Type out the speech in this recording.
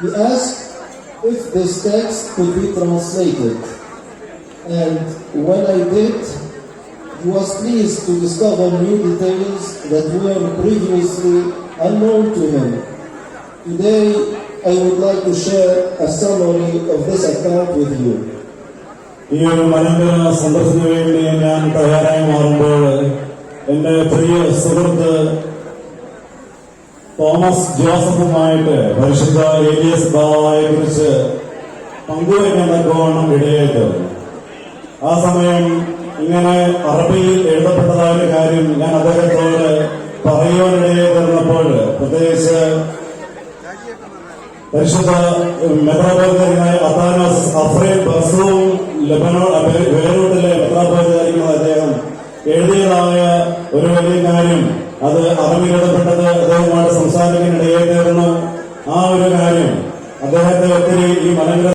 He asked if this text could be translated. And when I did, he was pleased to discover new details that were previously unknown to him. Today, I would like to share a summary of this account with you. ഈ ഒരു മലങ്കര സന്ദർശനത്തിന് വേണ്ടി ഞാൻ തയ്യാറായി മാറുമ്പോൾ എന്റെ പ്രിയ സുഹൃത്ത് Thomas ജോസഫുമായിട്ട് പരിശുദ്ധ ഏലിയസ് ബാബായെ കുറിച്ച് പങ്കുവയ്ക്കാൻ തക്കവണ്ണം ഇടയായിട്ട് ആ സമയം ഇങ്ങനെ അറബിയിൽ എഴുതപ്പെട്ടതായ ഒരു കാര്യം ഞാൻ അദ്ദേഹത്തോട് പറയുവാനിടയായി തീർന്നപ്പോൾ പ്രത്യേകിച്ച് പരിശുദ്ധ മെത്രാപോലിതനായ അത്താനോസ് അഫ്രേം ബർസവും ലബനോ വേറൂട്ടിലെ മെത്രാപോലിതായിരിക്കുന്ന അദ്ദേഹം എഴുതിയതായ ഒരു വലിയ കാര്യം അത് അറബി തീർന്നു ആ ഒരു കാര്യം അദ്ദേഹത്തെ ഒത്തിരി ഈ മലങ്കര